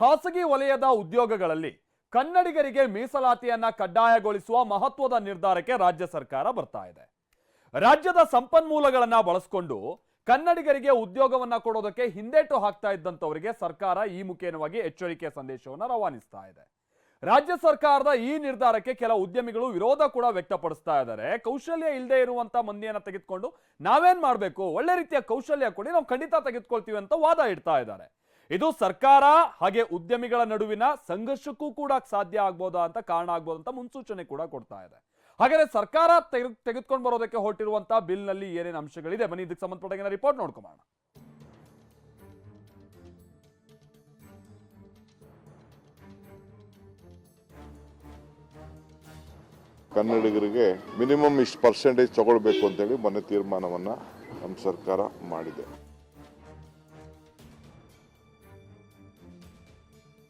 ಖಾಸಗಿ ವಲಯದ ಉದ್ಯೋಗಗಳಲ್ಲಿ ಕನ್ನಡಿಗರಿಗೆ ಮೀಸಲಾತಿಯನ್ನ ಕಡ್ಡಾಯಗೊಳಿಸುವ ಮಹತ್ವದ ನಿರ್ಧಾರಕ್ಕೆ ರಾಜ್ಯ ಸರ್ಕಾರ ಬರ್ತಾ ಇದೆ. ರಾಜ್ಯದ ಸಂಪನ್ಮೂಲಗಳನ್ನ ಬಳಸಿಕೊಂಡು ಕನ್ನಡಿಗರಿಗೆ ಉದ್ಯೋಗವನ್ನ ಕೊಡೋದಕ್ಕೆ ಹಿಂದೇಟು ಹಾಕ್ತಾ ಇದ್ದಂಥವರಿಗೆ ಸರ್ಕಾರ ಈ ಮುಖೇನವಾಗಿ ಎಚ್ಚರಿಕೆ ಸಂದೇಶವನ್ನ ರವಾನಿಸ್ತಾ ಇದೆ. ರಾಜ್ಯ ಸರ್ಕಾರದ ಈ ನಿರ್ಧಾರಕ್ಕೆ ಕೆಲ ಉದ್ಯಮಿಗಳು ವಿರೋಧ ಕೂಡ ವ್ಯಕ್ತಪಡಿಸ್ತಾ ಇದ್ದಾರೆ. ಕೌಶಲ್ಯ ಇಲ್ಲದೆ ಇರುವಂತ ಮಂದಿಯನ್ನ ತೆಗೆದುಕೊಂಡು ನಾವೇನ್ ಮಾಡಬೇಕು? ಒಳ್ಳೆ ರೀತಿಯ ಕೌಶಲ್ಯ ಕೊಡಿ, ನಾವು ಖಂಡಿತ ತೆಗೆದುಕೊಳ್ತೀವಿ ಅಂತ ವಾದ ಇಡ್ತಾ ಇದ್ದಾರೆ. ಇದು ಸರ್ಕಾರ ಹಾಗೆ ಉದ್ಯಮಿಗಳ ನಡುವಿನ ಸಂಘರ್ಷಕ್ಕೂ ಕೂಡ ಸಾಧ್ಯ ಆಗ್ಬೋದಾ ಅಂತ ಕಾರಣ ಆಗ್ಬೋದು ಅಂತ ಮುನ್ಸೂಚನೆ ಕೂಡ ಕೊಡ್ತಾ ಇದೆ. ಹಾಗಾದ್ರೆ ಸರ್ಕಾರ ತೆಗೆದು ತೆಗೆದುಕೊಂಡು ಬರೋದಕ್ಕೆ ಹೊರಟಿರುವಂತಹ ಬಿಲ್ನಲ್ಲಿ ಏನೇನು ಅಂಶಗಳಿದೆ? ಬನ್ನಿ, ಇದಕ್ಕೆ ಸಂಬಂಧಪಟ್ಟ ರಿಪೋರ್ಟ್ ನೋಡ್ಕೊಂಬೋಣ ಕನ್ನಡಿಗರಿಗೆ ಮಿನಿಮಮ್ ಇಷ್ಟು ಪರ್ಸೆಂಟೇಜ್ ತಗೊಳ್ಬೇಕು ಅಂತೇಳಿ ಮೊನ್ನೆ ತೀರ್ಮಾನವನ್ನು ನಮ್ಮ ಸರ್ಕಾರ ಮಾಡಿದೆ.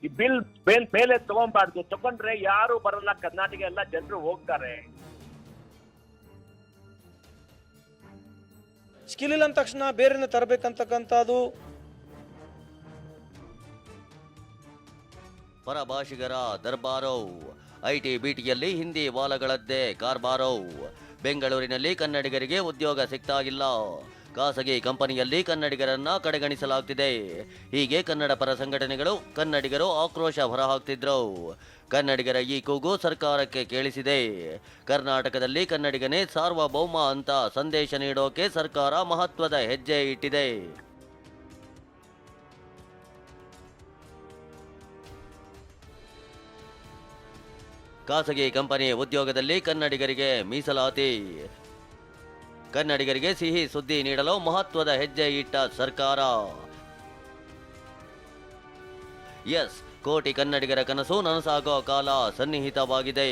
ಈ ಬಿಲ್ ಮೇಲ್ ಮೇಲೆ ತಗೊಂಬಾರ್ದು. ತಗೊಂಡ್ರೆ ಯಾರು ಬರಲ್ಲ. ಕರ್ನಾಟಕ ಎಲ್ಲ ಜನರು ಹೋಗ್ತಾರೆ. ಸ್ಕಿಲ್ ಇಲ್ಲ ಅಂದ ತಕ್ಷಣ ಬೇರೆನ ತರಬೇಕಂತಕ್ಕಂಥದ್ದು. ಪರಭಾಷಿಗರ ದರ್ಬಾರೋ. ಐಟಿ ಬಿಟಿಯಲ್ಲಿ ಹಿಂದಿ ವಾಲಗಳದ್ದೇ ಕಾರ್ಬಾರೋ. ಬೆಂಗಳೂರಿನಲ್ಲಿ ಕನ್ನಡಿಗರಿಗೆ ಉದ್ಯೋಗ ಸಿಗ್ತಾಗಿಲ್ಲ ಖಾಸಗಿ ಕಂಪನಿಯಲ್ಲಿ ಕನ್ನಡಿಗರನ್ನ ಕಡೆಗಣಿಸಲಾಗ್ತಿದೆ. ಹೀಗೆ ಕನ್ನಡ ಪರ ಸಂಘಟನೆಗಳು ಕನ್ನಡಿಗರು ಆಕ್ರೋಶ ಹೊರಹಾಕ್ತಿದ್ರು. ಕನ್ನಡಿಗರ ಈ ಕೂಗು ಸರ್ಕಾರಕ್ಕೆ ಕೇಳಿಸಿದೆ. ಕರ್ನಾಟಕದಲ್ಲಿ ಕನ್ನಡಿಗನೇ ಸಾರ್ವಭೌಮ ಅಂತ ಸಂದೇಶ ನೀಡೋಕೆ ಸರ್ಕಾರ ಮಹತ್ವದ ಹೆಜ್ಜೆ ಇಟ್ಟಿದೆ. ಖಾಸಗಿ ಕಂಪನಿ ಉದ್ಯೋಗದಲ್ಲಿ ಕನ್ನಡಿಗರಿಗೆ ಮೀಸಲಾತಿ. ಕನ್ನಡಿಗರಿಗೆ ಸಿಹಿ ಸುದ್ದಿ ನೀಡಲು ಮಹತ್ವದ ಹೆಜ್ಜೆ ಇಟ್ಟ ಸರ್ಕಾರ. ಎಸ್, ಕೋಟಿ ಕನ್ನಡಿಗರ ಕನಸು ನನಸಾಗೋ ಕಾಲ ಸನ್ನಿಹಿತವಾಗಿದೆ.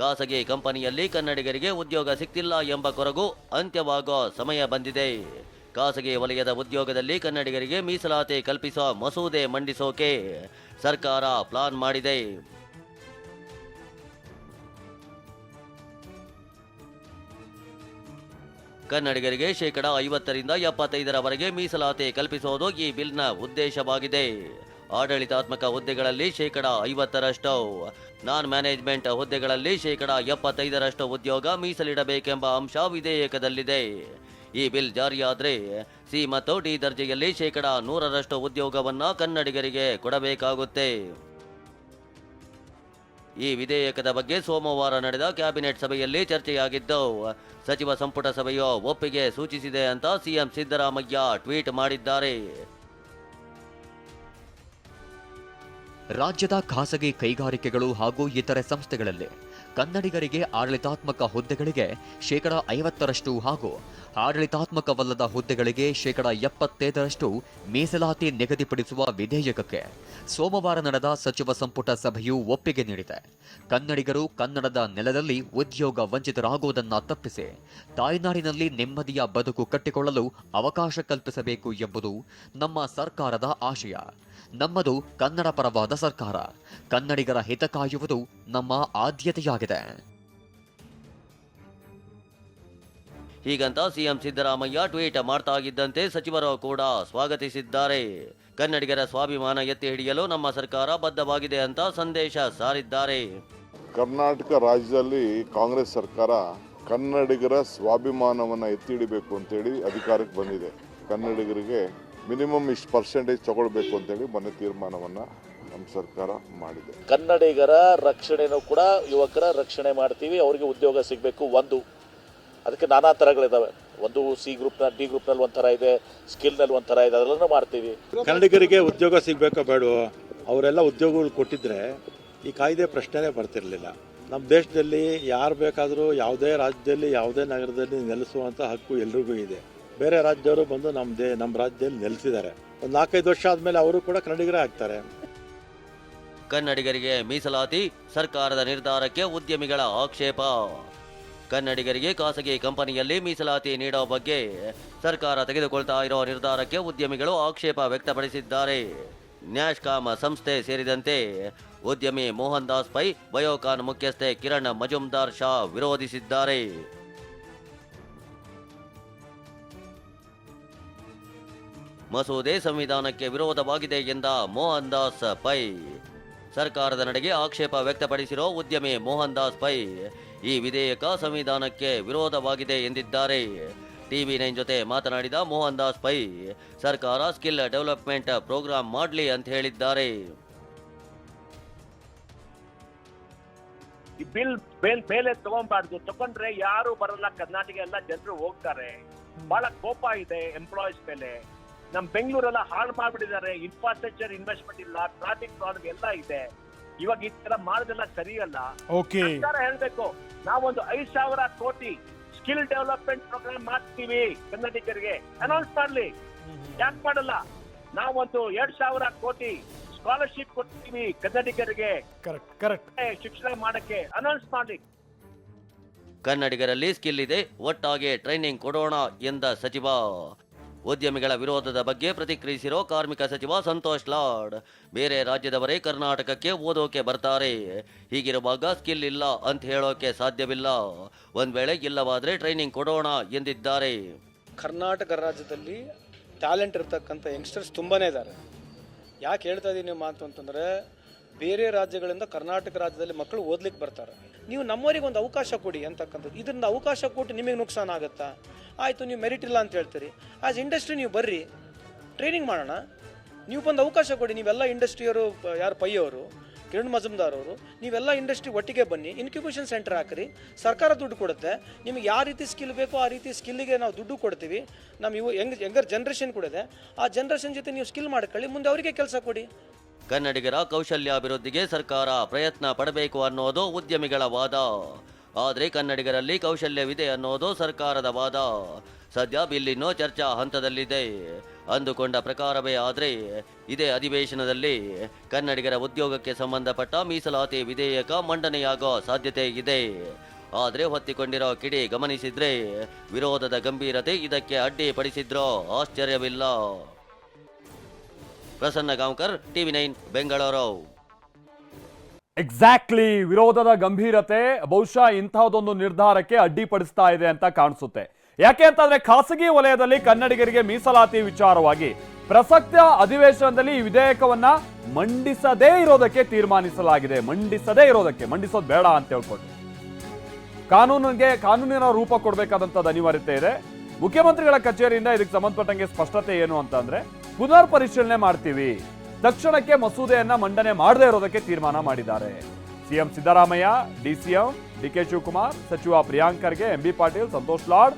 ಖಾಸಗಿ ಕಂಪನಿಯಲ್ಲಿ ಕನ್ನಡಿಗರಿಗೆ ಉದ್ಯೋಗ ಸಿಕ್ತಿಲ್ಲ ಎಂಬ ಕೊರಗು ಅಂತ್ಯವಾಗೋ ಸಮಯ ಬಂದಿದೆ. ಖಾಸಗಿ ವಲಯದ ಉದ್ಯೋಗದಲ್ಲಿ ಕನ್ನಡಿಗರಿಗೆ ಮೀಸಲಾತಿ ಕಲ್ಪಿಸುವ ಮಸೂದೆ ಮಂಡಿಸೋಕೆ ಸರ್ಕಾರ ಪ್ಲಾನ್ ಮಾಡಿದೆ. ಕನ್ನಡಿಗರಿಗೆ ಶೇಕಡ ಐವತ್ತರಿಂದ ಎಪ್ಪತ್ತೈದರವರೆಗೆ ಮೀಸಲಾತಿ ಕಲ್ಪಿಸುವುದು ಈ ಬಿಲ್ನ ಉದ್ದೇಶವಾಗಿದೆ. ಆಡಳಿತಾತ್ಮಕ ಹುದ್ದೆಗಳಲ್ಲಿ ಶೇಕಡ ಐವತ್ತರಷ್ಟು. ನಾನ್ ಮ್ಯಾನೇಜ್ಮೆಂಟ್ ಹುದ್ದೆಗಳಲ್ಲಿ ಶೇಕಡ ಎಪ್ಪತ್ತೈದರಷ್ಟು ಉದ್ಯೋಗ ಮೀಸಲಿಡಬೇಕೆಂಬ ಅಂಶ ವಿಧೇಯಕದಲ್ಲಿದೆ. ಈ ಬಿಲ್ ಜಾರಿಯಾದರೆ ಸಿ ಮತ್ತು ಡಿ ದರ್ಜೆಯಲ್ಲಿ ಶೇಕಡ ನೂರರಷ್ಟು ಉದ್ಯೋಗವನ್ನು ಕನ್ನಡಿಗರಿಗೆ ಕೊಡಬೇಕಾಗುತ್ತೆ. ಈ ವಿಧೇಯಕದ ಬಗ್ಗೆ ಸೋಮವಾರ ನಡೆದ ಕ್ಯಾಬಿನೆಟ್ ಸಭೆಯಲ್ಲಿ ಚರ್ಚೆಯಾಗಿದ್ದು ಸಚಿವ ಸಂಪುಟ ಸಭೆಯು ಒಪ್ಪಿಗೆ ಸೂಚಿಸಿದೆ ಅಂತ ಸಿಎಂ ಸಿದ್ದರಾಮಯ್ಯ ಟ್ವೀಟ್ ಮಾಡಿದ್ದಾರೆ. ರಾಜ್ಯದ ಖಾಸಗಿ ಕೈಗಾರಿಕೆಗಳು ಹಾಗೂ ಇತರೆ ಸಂಸ್ಥೆಗಳಲ್ಲಿ ಕನ್ನಡಿಗರಿಗೆ ಆಡಳಿತಾತ್ಮಕ ಹುದ್ದೆಗಳಿಗೆ ಶೇಕಡ ಐವತ್ತರಷ್ಟು ಹಾಗೂ ಆಡಳಿತಾತ್ಮಕವಲ್ಲದ ಹುದ್ದೆಗಳಿಗೆ ಶೇಕಡ ಎಪ್ಪತ್ತೈದರಷ್ಟು ಮೀಸಲಾತಿ ನಿಗದಿಪಡಿಸುವ ವಿಧೇಯಕಕ್ಕೆ ಸೋಮವಾರ ನಡೆದ ಸಚಿವ ಸಂಪುಟ ಸಭೆಯು ಒಪ್ಪಿಗೆ ನೀಡಿದೆ. ಕನ್ನಡಿಗರು ಕನ್ನಡದ ನೆಲದಲ್ಲಿ ಉದ್ಯೋಗ ವಂಚಿತರಾಗುವುದನ್ನು ತಪ್ಪಿಸಿ ತಾಯ್ನಾಡಿನಲ್ಲಿ ನೆಮ್ಮದಿಯ ಬದುಕು ಕಟ್ಟಿಕೊಳ್ಳಲು ಅವಕಾಶ ಕಲ್ಪಿಸಬೇಕು ಎಂಬುದು ನಮ್ಮ ಸರ್ಕಾರದ ಆಶಯ. ನಮ್ಮದು ಕನ್ನಡ ಪರವಾದ ಸರ್ಕಾರ. ಕನ್ನಡಿಗರ ಹಿತ ಕಾಯುವುದು ನಮ್ಮ ಆದ್ಯತೆಯಾಗಿದೆ. ಹೀಗಂತ ಸಿಎಂ ಸಿದ್ದರಾಮಯ್ಯ ಟ್ವೀಟ್ ಮಾಡ್ತಾ ಇದ್ದಂತೆ ಸಚಿವರು ಕೂಡ ಸ್ವಾಗತಿಸಿದ್ದಾರೆ. ಕನ್ನಡಿಗರ ಸ್ವಾಭಿಮಾನ ಎತ್ತಿ ಹಿಡಿಯಲು ನಮ್ಮ ಸರ್ಕಾರ ಬದ್ಧವಾಗಿದೆ ಅಂತ ಸಂದೇಶ ಸಾರಿದ್ದಾರೆ. ಕರ್ನಾಟಕ ರಾಜ್ಯದಲ್ಲಿ ಕಾಂಗ್ರೆಸ್ ಸರ್ಕಾರ ಕನ್ನಡಿಗರ ಸ್ವಾಭಿಮಾನವನ್ನು ಎತ್ತಿ ಹಿಡಿಬೇಕು ಅಂತೇಳಿ ಅಧಿಕಾರಕ್ಕೆ ಬಂದಿದೆ. ಕನ್ನಡಿಗರಿಗೆ ಮಿನಿಮಮ್ ಇಷ್ಟು ಪರ್ಸೆಂಟೇಜ್ ತಗೊಳ್ಬೇಕು ಅಂತೇಳಿ ಮೊನ್ನೆ ತೀರ್ಮಾನವನ್ನು ನಮ್ಮ ಸರ್ಕಾರ ಮಾಡಿದೆ. ಕನ್ನಡಿಗರ ರಕ್ಷಣೆನೂ ಕೂಡ ಯುವಕರ ರಕ್ಷಣೆ ಮಾಡ್ತೀವಿ ಅವರಿಗೆ ಉದ್ಯೋಗ ಸಿಗಬೇಕು ಒಂದು. ಅದಕ್ಕೆ ನಾನಾ ಥರಗಳಿದ್ದಾವೆ ಒಂದು ಸಿ ಗ್ರೂಪ್ನ ಡಿ ಗ್ರೂಪ್ನಲ್ಲಿ ಒಂಥರ ಇದೆ ಸ್ಕಿಲ್ನಲ್ಲಿ ಒಂಥರ ಇದೆ ಅದೆಲ್ಲನೂ ಮಾಡ್ತೀವಿ. ಕನ್ನಡಿಗರಿಗೆ ಉದ್ಯೋಗ ಸಿಗಬೇಕೋ ಬೇಡವೋ ಅವರೆಲ್ಲ ಉದ್ಯೋಗಗಳು ಕೊಟ್ಟಿದ್ರೆ ಈ ಕಾಯ್ದೆ ಪ್ರಶ್ನೆನೇ ಬರ್ತಿರಲಿಲ್ಲ. ನಮ್ಮ ದೇಶದಲ್ಲಿ ಯಾರು ಬೇಕಾದರೂ ಯಾವುದೇ ರಾಜ್ಯದಲ್ಲಿ ಯಾವುದೇ ನಗರದಲ್ಲಿ ನೆಲೆಸುವಂಥ ಹಕ್ಕು ಎಲ್ರಿಗೂ ಇದೆ. ಬೇರೆ ರಾಜ್ಯದವರು ಬಂದು ನಮ್ಮ ದೇ ನಮ್ಮ ರಾಜ್ಯದಲ್ಲಿ ನೆಲೆಸಿದ್ದಾರೆ. ಒಂದು ನಾಲ್ಕೈದು ವರ್ಷ ಆದಮೇಲೆ ಅವರು ಕೂಡ ಕನ್ನಡಿಗರೇ ಆಗ್ತಾರೆ. ಕನ್ನಡಿಗರಿಗೆ ಮೀಸಲಾತಿ, ಸರ್ಕಾರದ ನಿರ್ಧಾರಕ್ಕೆ ಉದ್ಯಮಿಗಳ ಆಕ್ಷೇಪ. ಕನ್ನಡಿಗರಿಗೆ ಖಾಸಗಿ ಕಂಪನಿಯಲ್ಲಿ ಮೀಸಲಾತಿ ನೀಡೋ ಬಗ್ಗೆ ಸರ್ಕಾರ ತೆಗೆದುಕೊಳ್ತಾ ಇರೋ ನಿರ್ಧಾರಕ್ಕೆ ಉದ್ಯಮಿಗಳು ಆಕ್ಷೇಪ ವ್ಯಕ್ತಪಡಿಸಿದ್ದಾರೆ. ನ್ಯಾಷ್ಕಾಮ ಸಂಸ್ಥೆ ಸೇರಿದಂತೆ ಉದ್ಯಮಿ ಮೋಹನ್ ದಾಸ್ ಪೈ, ಬಯೋಕಾನ್ ಮುಖ್ಯಸ್ಥೆ ಕಿರಣ್ ಮಜುಮ್ದಾರ್ ಶಾ ವಿರೋಧಿಸಿದ್ದಾರೆ. ಮಸೂದೆ ಸಂವಿಧಾನಕ್ಕೆ ವಿರೋಧವಾಗಿದೆ ಎಂದ ಮೋಹನ್ ದಾಸ್ ಪೈ. ಸರ್ಕಾರದ ನಡೆಗೆ ಆಕ್ಷೇಪ ವ್ಯಕ್ತಪಡಿಸಿರೋ ಉದ್ಯಮಿ ಮೋಹನ್ ದಾಸ್ ಪೈ ಈ ವಿಧೇಯಕ ಸಂವಿಧಾನಕ್ಕೆ ವಿರೋಧವಾಗಿದೆ ಎಂದಿದ್ದಾರೆ. ಟಿವಿ ನೈನ್ ಜೊತೆ ಮಾತನಾಡಿದ ಮೋಹನ್ ದಾಸ್ ಪೈ, ಸರ್ಕಾರ ಸ್ಕಿಲ್ ಡೆವಲಪ್ಮೆಂಟ್ ಪ್ರೋಗ್ರಾಂ ಮಾಡಲಿ ಅಂತ ಹೇಳಿದ್ದಾರೆ. ಈ ಬಿಲ್ ಮೇಲ್ ಮೇಲೆ ತಗೊಂಬಾರ್ದು. ತಗೊಂಡ್ರೆ ಯಾರು ಬರಲ್ಲ. ಕರ್ನಾಟಕ ಎಲ್ಲ ಜನರು ಹೋಗ್ತಾರೆ. ಬಹಳ ಕೋಪ ಇದೆ ಎಂಪ್ಲಾಯೀಸ್ ಮೇಲೆ. ನಮ್ ಬೆಂಗಳೂರೆಲ್ಲ ಹಾಳು ಮಾಡ್ಬಿಟ್ಟಿದ್ದಾರೆ. ಇನ್ಫ್ರಾಸ್ಟ್ರಕ್ಚರ್ ಇನ್ವೆಸ್ಟ್ಮೆಂಟ್ ಇಲ್ಲ ಟ್ರಾಫಿಕ್ ಪ್ರಾಬ್ಲಮ್ ಎಲ್ಲ ಇದೆ. ಇವಾಗ ಈ ತರ ಮಾಡೋದೆಲ್ಲ ಸರಿಯಲ್ಲ. ಓಕೆ ಸರ್ಕಾರ ಹೇಳ್ಬೇಕು ನಾವೊಂದು ಐದ್ ಸಾವಿರ ಕೋಟಿ ಸ್ಕಿಲ್ ಡೆವಲಪ್ಮೆಂಟ್ ಪ್ರೋಗ್ರಾಮ್ ಮಾಡ್ತೀವಿ ಕನ್ನಡಿಗರಿಗೆ. ಅನೌನ್ಸ್ ಮಾಡ್ಲಿ. ಯಾಕೆ ಮಾಡಲ್ಲ? ನಾವೊಂದು ಎರಡ್ ಸಾವಿರ ಕೋಟಿ ಸ್ಕಾಲರ್ಶಿಪ್ ಕೊಡ್ತೀವಿ ಕನ್ನಡಿಗರಿಗೆ. ಕರೆಕ್ಟ್ ಕರೆಕ್ಟ್ ಶಿಕ್ಷಣ ಮಾಡಕ್ಕೆ ಅನೌನ್ಸ್ ಮಾಡ್ಲಿ. ಕನ್ನಡಿಗರಲ್ಲಿ ಸ್ಕಿಲ್ ಇದೆ ಒಟ್ಟಾಗಿ ಟ್ರೈನಿಂಗ್ ಕೊಡೋಣ ಎಂದ ಸಚಿವ ಉದ್ಯಮಿಗಳ ವಿರೋಧದ ಬಗ್ಗೆ ಪ್ರತಿಕ್ರಿಯಿಸಿರೋ ಕಾರ್ಮಿಕ ಸಚಿವ ಸಂತೋಷ್ ಲಾಡ್, ಬೇರೆ ರಾಜ್ಯದವರೇ ಕರ್ನಾಟಕಕ್ಕೆ ಓದೋಕೆ ಬರ್ತಾರೆ. ಹೀಗಿರುವಾಗ ಸ್ಕಿಲ್ ಇಲ್ಲ ಅಂತ ಹೇಳೋಕೆ ಸಾಧ್ಯವಿಲ್ಲ. ಒಂದ್ ವೇಳೆ ಇಲ್ಲವಾದ್ರೆ ಟ್ರೈನಿಂಗ್ ಕೊಡೋಣ ಎಂದಿದ್ದಾರೆ. ಕರ್ನಾಟಕ ರಾಜ್ಯದಲ್ಲಿ ಟ್ಯಾಲೆಂಟ್ ಇರ್ತಕ್ಕಂಥ ಯಂಗ್ಸ್ಟರ್ಸ್ ತುಂಬಾ ಇದ್ದಾರೆ. ಯಾಕೆ ಹೇಳ್ತಾ ಇದ್ದೀನಿ ಮಾತು ಅಂತಂದರೆ, ಬೇರೆ ರಾಜ್ಯಗಳಿಂದ ಕರ್ನಾಟಕ ರಾಜ್ಯದಲ್ಲಿ ಮಕ್ಕಳು ಓದ್ಲಿಕ್ಕೆ ಬರ್ತಾರೆ. ನೀವು ನಮ್ಮವರಿಗೆ ಒಂದು ಅವಕಾಶ ಕೊಡಿ ಅಂತಕ್ಕಂಥದ್ದು. ಇದರಿಂದ ಅವಕಾಶ ಕೊಟ್ಟು ನಿಮಗೆ ನುಕ್ಸಾನ ಆಗುತ್ತಾ? ಆಯಿತು, ನೀವು ಮೆರಿಟ್ ಇಲ್ಲ ಅಂತ ಹೇಳ್ತೀರಿ. ಆಸ್ ಇಂಡಸ್ಟ್ರಿ ನೀವು ಬರ್ರಿ. ಟ್ರೈನಿಂಗ್ ಮಾಡೋಣ. ನೀವು ಬಂದು ಅವಕಾಶ ಕೊಡಿ. ನೀವೆಲ್ಲ ಇಂಡಸ್ಟ್ರಿಯವರು ಯಾರು ಪೈಯವರು, ಕಿರಣ್ ಮಜುಮ್ದಾರ್ ಅವರು ನೀವೆಲ್ಲ ಇಂಡಸ್ಟ್ರಿ ಒಟ್ಟಿಗೆ ಬನ್ನಿ. ಇನ್ಕ್ಯುಬೇಷನ್ ಸೆಂಟರ್ ಹಾಕ್ರಿ. ಸರ್ಕಾರ ದುಡ್ಡು ಕೊಡುತ್ತೆ. ನಿಮಗೆ ಯಾವ ರೀತಿ ಸ್ಕಿಲ್ ಬೇಕೋ ಆ ರೀತಿ ಸ್ಕಿಲ್ಲಿಗೆ ನಾವು ದುಡ್ಡು ಕೊಡ್ತೀವಿ. ನಮ್ಮ ಇವು ಯಂಗ್ ಯಂಗರ್ ಜನ್ರೇಷನ್ ಕೂಡ ಇದೆ. ಆ ಜನ್ರೇಷನ್ ಜೊತೆ ನೀವು ಸ್ಕಿಲ್ ಮಾಡ್ಕೊಳ್ಳಿ. ಮುಂದೆ ಅವರಿಗೆ ಕೆಲಸ ಕೊಡಿ. ಕನ್ನಡಿಗರ ಕೌಶಲ್ಯಾಭಿವೃದ್ಧಿಗೆ ಸರ್ಕಾರ ಪ್ರಯತ್ನ ಪಡಬೇಕು ಅನ್ನೋದು ಉದ್ಯಮಿಗಳ ವಾದ. ಆದರೆ ಕನ್ನಡಿಗರಲ್ಲಿ ಕೌಶಲ್ಯವಿದೆ ಅನ್ನೋದು ಸರ್ಕಾರದ ವಾದ. ಸದ್ಯ ಬಿಲ್ ಇನ್ನೂ ಚರ್ಚಾ ಹಂತದಲ್ಲಿದೆ. ಅಂದುಕೊಂಡ ಪ್ರಕಾರವೇ ಆದರೆ ಇದೇ ಅಧಿವೇಶನದಲ್ಲಿ ಕನ್ನಡಿಗರ ಉದ್ಯೋಗಕ್ಕೆ ಸಂಬಂಧಪಟ್ಟ ಮೀಸಲಾತಿ ವಿಧೇಯಕ ಮಂಡನೆಯಾಗೋ ಸಾಧ್ಯತೆ ಇದೆ. ಆದರೆ ಹೊತ್ತಿಕೊಂಡಿರೋ ಕಿಡಿ ಗಮನಿಸಿದ್ರೆ ವಿರೋಧದ ಗಂಭೀರತೆ ಇದಕ್ಕೆ ಅಡ್ಡಿಪಡಿಸಿದ್ರೋ ಆಶ್ಚರ್ಯವಿಲ್ಲ. Prasanna Gaonkar, TV nine, Bengaluru. Exactly ವಿರೋಧದ ಗಂಭೀರತೆ ಬಹುಶಃ ಇಂತಹದೊಂದು ನಿರ್ಧಾರಕ್ಕೆ ಅಡ್ಡಿಪಡಿಸ್ತಾ ಇದೆ ಅಂತ ಕಾಣಿಸುತ್ತೆ. ಯಾಕೆ ಅಂತಂದ್ರೆ ಖಾಸಗಿ ವಲಯದಲ್ಲಿ ಕನ್ನಡಿಗರಿಗೆ ಮೀಸಲಾತಿ ವಿಚಾರವಾಗಿ ಪ್ರಸಕ್ತ ಅಧಿವೇಶನದಲ್ಲಿ ಈ ವಿಧೇಯಕವನ್ನ ಮಂಡಿಸದೇ ಇರೋದಕ್ಕೆ ತೀರ್ಮಾನಿಸಲಾಗಿದೆ. ಮಂಡಿಸದೇ ಇರೋದಕ್ಕೆ, ಮಂಡಿಸೋದು ಬೇಡ ಅಂತ ಹೇಳ್ಕೊಂಡು. ಕಾನೂನಿಗೆ, ಕಾನೂನಿನ ರೂಪ ಕೊಡಬೇಕಾದಂಥದ್ದು ಅನಿವಾರ್ಯತೆ ಇದೆ. ಮುಖ್ಯಮಂತ್ರಿಗಳ ಕಚೇರಿಯಿಂದ ಇದಕ್ಕೆ ಸಂಬಂಧಪಟ್ಟಂಗೆ ಸ್ಪಷ್ಟತೆ ಏನು ಅಂತಂದ್ರೆ ಪುನರ್ ಪರಿಶೀಲನೆ ಮಾಡ್ತೀವಿ. ತಕ್ಷಣಕ್ಕೆ ಮಸೂದೆಯನ್ನ ಮಂಡನೆ ಮಾಡದೇ ಇರೋದಕ್ಕೆ ತೀರ್ಮಾನ ಮಾಡಿದ್ದಾರೆ. CM Siddaramaiah DCM DK Shivakumar, ಸಚಿವ ಪ್ರಿಯಾಂಕ್ ಖರ್ಗೆ ಎಂಬಿ ಪಾಟೀಲ್, ಸಂತೋಷ್ ಲಾಡ್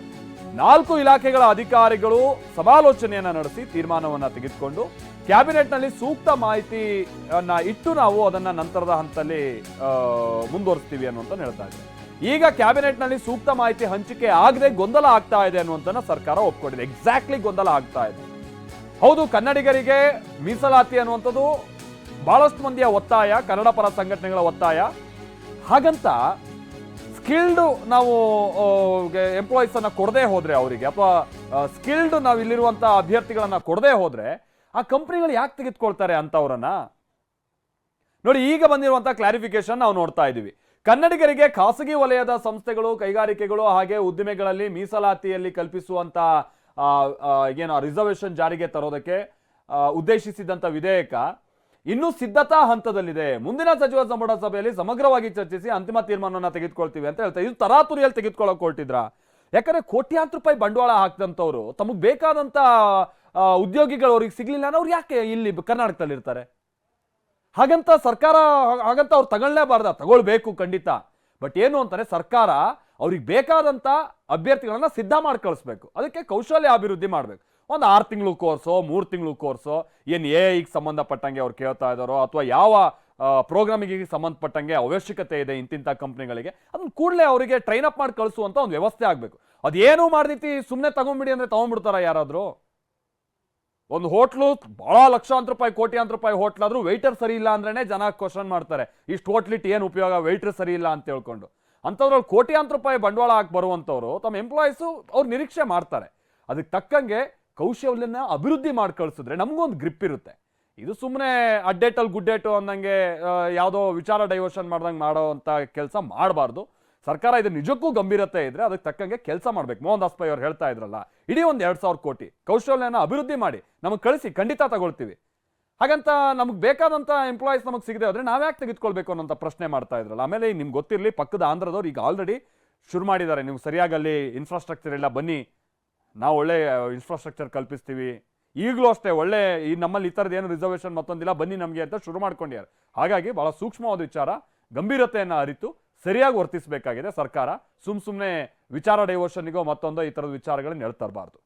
ನಾಲ್ಕು ಇಲಾಖೆಗಳ ಅಧಿಕಾರಿಗಳು ಸಮಾಲೋಚನೆಯನ್ನ ನಡೆಸಿ ತೀರ್ಮಾನವನ್ನ ತೆಗೆದುಕೊಂಡು ಕ್ಯಾಬಿನೆಟ್ನಲ್ಲಿ ಸೂಕ್ತ ಮಾಹಿತಿಯನ್ನ ಇಟ್ಟು ನಾವು ಅದನ್ನ ನಂತರದ ಹಂತದಲ್ಲಿ ಮುಂದುವರಿಸ್ತೀವಿ ಅನ್ನುವಂತ ಹೇಳ್ತಾ ಈಗ ಕ್ಯಾಬಿನೆಟ್ನಲ್ಲಿ ಸೂಕ್ತ ಮಾಹಿತಿ ಹಂಚಿಕೆ ಆಗದೆ ಗೊಂದಲ ಆಗ್ತಾ ಇದೆ ಅನ್ನುವಂತನ ಸರ್ಕಾರ ಒಪ್ಕೊಂಡಿದೆ. ಎಕ್ಸಾಕ್ಟ್ಲಿ ಗೊಂದಲ ಆಗ್ತಾ ಇದೆ. ಹೌದು ಕನ್ನಡಿಗರಿಗೆ ಮೀಸಲಾತಿ ಅನ್ನುವಂಥದ್ದು ಭಾಳಷ್ಟು ಮಂದಿಯ ಒತ್ತಾಯ ಕನ್ನಡ ಪರ ಸಂಘಟನೆಗಳ ಒತ್ತಾಯ. ಹಾಗಂತ ಸ್ಕಿಲ್ಡ್ ನಾವು ಎಂಪ್ಲಾಯೀಸ್ ಅನ್ನ ಕೊಡದೆ ಹೋದ್ರೆ ಅವರಿಗೆ ಅಥವಾ ಸ್ಕಿಲ್ಡ್ ನಾವು ಇಲ್ಲಿರುವಂತ ಅಭ್ಯರ್ಥಿಗಳನ್ನ ಕೊಡದೆ ಹೋದ್ರೆ ಆ ಕಂಪ್ನಿಗಳು ಯಾಕೆ ತೆಗೆದುಕೊಳ್ತಾರೆ ಅಂತವ್ರನ್ನ? ನೋಡಿ ಈಗ ಬಂದಿರುವಂತಹ ಕ್ಲಾರಿಫಿಕೇಶನ್ ನಾವು ನೋಡ್ತಾ ಇದ್ದೀವಿ. ಕನ್ನಡಿಗರಿಗೆ ಖಾಸಗಿ ವಲಯದ ಸಂಸ್ಥೆಗಳು ಕೈಗಾರಿಕೆಗಳು ಹಾಗೆ ಉದ್ದಿಮೆಗಳಲ್ಲಿ ಮೀಸಲಾತಿಯಲ್ಲಿ ಕಲ್ಪಿಸುವಂತ ಆ, ಆ, ಏನು ರಿಸರ್ವೇಶನ್ ಜಾರಿಗೆ ತರೋದಕ್ಕೆ ಉದ್ದೇಶಿಸಿದಂಥ ವಿಧೇಯಕ ಇನ್ನೂ ಸಿದ್ಧತಾ ಹಂತದಲ್ಲಿದೆ. ಮುಂದಿನ ಸಚಿವ ಸಂಪುಟ ಸಭೆಯಲ್ಲಿ ಸಮಗ್ರವಾಗಿ ಚರ್ಚಿಸಿ ಅಂತಿಮ ತೀರ್ಮಾನವನ್ನು ತೆಗೆದುಕೊಳ್ತೀವಿ ಅಂತ ಹೇಳ್ತಾರೆ ಇದು ತರಾತುರಿಯಲ್ಲಿ ತೆಗೆದುಕೊಳ್ಳೋಕೆ ಹೊರಟಿದ್ರ? ಯಾಕಂದ್ರೆ ಕೋಟ್ಯಾಂತರ ರೂಪಾಯಿ ಬಂಡವಾಳ ಹಾಕಿದಂಥವ್ರು ತಮಗೆ ಬೇಕಾದಂತ ಆ, ಉದ್ಯೋಗಿಗಳು ಅವ್ರಿಗೆ ಸಿಗ್ಲಿಲ್ಲ ಅವ್ರು ಯಾಕೆ ಇಲ್ಲಿ ಕರ್ನಾಟಕದಲ್ಲಿ ಇರ್ತಾರೆ? ಹಾಗಂತ ಸರ್ಕಾರ ಹಾಗಂತ ಅವ್ರು ತಗೊಳ್ಳೇಬಾರ್ದ. ತಗೊಳ್ಬೇಕು ಖಂಡಿತ. ಬಟ್ ಏನು ಅಂತಾರೆ ಸರ್ಕಾರ ಅವ್ರಿಗೆ ಬೇಕಾದಂಥ ಅಭ್ಯರ್ಥಿಗಳನ್ನು ಸಿದ್ಧ ಮಾಡಿ ಕಳಿಸ್ಬೇಕು. ಅದಕ್ಕೆ ಕೌಶಲ್ಯ ಅಭಿವೃದ್ಧಿ ಮಾಡಬೇಕು. ಒಂದು ಆರು ತಿಂಗಳು ಕೋರ್ಸೋ, ಮೂರು ತಿಂಗಳು ಕೋರ್ಸೋ, ಏನು ಎ ಐಗೆ ಸಂಬಂಧಪಟ್ಟಂಗೆ ಅವ್ರು ಕೇಳ್ತಾ ಇದ್ದಾರೋ ಅಥವಾ ಯಾವ ಪ್ರೋಗ್ರಾಮಿಗೆ ಸಂಬಂಧಪಟ್ಟಂಗೆ ಅವಶ್ಯಕತೆ ಇದೆ ಇಂತಿಂಥ ಕಂಪ್ನಿಗಳಿಗೆ ಅದನ್ನು ಕೂಡಲೇ ಅವರಿಗೆ ಟ್ರೈನ್ ಅಪ್ ಮಾಡಿ ಕಳಿಸುವಂಥ ಒಂದು ವ್ಯವಸ್ಥೆ ಆಗಬೇಕು. ಅದೇನು ಮಾಡಿದಿತಿ ಸುಮ್ಮನೆ ತಗೊಂಬಿಡಿ ಅಂದ್ರೆ ತೊಗೊಂಡ್ಬಿಡ್ತಾರ ಯಾರಾದರೂ? ಒಂದು ಹೋಟ್ಲು ಭಾಳ ಲಕ್ಷಾಂತರ ರೂಪಾಯಿ, ಕೋಟ್ಯಾಂತರ ರೂಪಾಯಿ ಹೋಟ್ಲಾದರೂ ವೆಯ್ಟರ್ ಸರಿ ಇಲ್ಲ ಅಂದ್ರೆ ಜನ ಕ್ವಶನ್ ಮಾಡ್ತಾರೆ. ಇಷ್ಟು ಹೋಟ್ಲಿಟ್ಟು ಏನು ಉಪಯೋಗ? ವೆಯ್ಟರ್ ಸರಿ ಇಲ್ಲ ಅಂತ ಹೇಳ್ಕೊಂಡು. ಅಂಥದ್ರಲ್ಲಿ ಕೋಟ್ಯಾಂತರ ರೂಪಾಯಿ ಬಂಡವಾಳ ಹಾಕಿ ಬರುವಂಥವ್ರು, ತಮ್ಮ ಎಂಪ್ಲಾಯೀಸು ಅವ್ರು ನಿರೀಕ್ಷೆ ಮಾಡ್ತಾರೆ. ಅದಕ್ಕೆ ತಕ್ಕಂಗೆ ಕೌಶಲ್ಯನ ಅಭಿವೃದ್ಧಿ ಮಾಡಿ ಕಳಿಸಿದ್ರೆ ನಮಗೊಂದು ಗ್ರಿಪ್ ಇರುತ್ತೆ. ಇದು ಸುಮ್ಮನೆ ಅಡ್ಡೇಟಲ್ಲಿ ಗುಡ್ಡೇಟು ಅಂದಂಗೆ ಯಾವುದೋ ವಿಚಾರ ಡೈವರ್ಷನ್ ಮಾಡ್ದಂಗೆ ಮಾಡೋ ಅಂತ ಕೆಲಸ ಮಾಡಬಾರ್ದು. ಸರ್ಕಾರ ಇದು ನಿಜಕ್ಕೂ ಗಂಭೀರತೆ ಇದ್ರೆ ಅದಕ್ಕೆ ತಕ್ಕಂಗೆ ಕೆಲಸ ಮಾಡ್ಬೇಕು. ಮೋಹನ್ ದಾಸ್ ಪೈ ಅವ್ರು ಹೇಳ್ತಾ ಇದ್ರಲ್ಲ, ಇಡೀ ಒಂದು ಎರಡು ಸಾವಿರ ಕೋಟಿ ಕೌಶಲ್ಯನ ಅಭಿವೃದ್ಧಿ ಮಾಡಿ ನಮಗೆ ಕಳಿಸಿ, ಖಂಡಿತ ತಗೊಳ್ತೀವಿ. ಹಾಗಂತ ನಮಗೆ ಬೇಕಾದಂಥ ಎಂಪ್ಲಾಯೀಸ್ ನಮಗೆ ಸಿಗದೆ ಹೋದ್ರೆ ನಾವ್ಯಾಕೆ ತೆಗೆದುಕೊಳ್ಬೇಕು ಅನ್ನೋಂಥ ಪ್ರಶ್ನೆ ಮಾಡ್ತಾ ಇದ್ರಲ್ಲ. ಆಮೇಲೆ ನಿಮ್ಗೆ ಗೊತ್ತಿರಲಿ, ಪಕ್ಕದ ಆಂಧ್ರದವ್ರು ಈಗ ಆಲ್ರೆಡಿ ಶುರು ಮಾಡಿದ್ದಾರೆ. ನೀವು ಸರಿಯಾಗಿ ಅಲ್ಲಿ ಇನ್ಫ್ರಾಸ್ಟ್ರಕ್ಚರ್ ಎಲ್ಲ ಬನ್ನಿ. ನಾವು ಒಳ್ಳೆ ಇನ್ಫ್ರಾಸ್ಟ್ರಕ್ಚರ್ ಕಲ್ಪಿಸ್ತೀವಿ. ಈಗಲೂ ಅಷ್ಟೇ ಒಳ್ಳೆ, ಈ ನಮ್ಮಲ್ಲಿ ಈ ಥರದ್ದು ಏನು ರಿಸರ್ವೇಷನ್ ಮತ್ತೊಂದಿಲ್ಲ, ಬನ್ನಿ ನಮಗೆ ಅಂತ ಶುರು ಮಾಡ್ಕೊಂಡಿದ್ದಾರೆ. ಹಾಗಾಗಿ ಭಾಳ ಸೂಕ್ಷ್ಮವಾದ ವಿಚಾರ, ಗಂಭೀರತೆಯನ್ನು ಅರಿತು ಸರಿಯಾಗಿ ವರ್ತಿಸಬೇಕಾಗಿದೆ ಸರ್ಕಾರ. ಸುಮ್ಮ ಸುಮ್ಮನೆ ವಿಚಾರ ಡೈವರ್ಷನ್ನಿಗೋ ಮತ್ತೊಂದೋ ಈ ಥರದ ವಿಚಾರಗಳನ್ನ ಹೇಳ್ತಾ ಇರಬಾರ್ದು.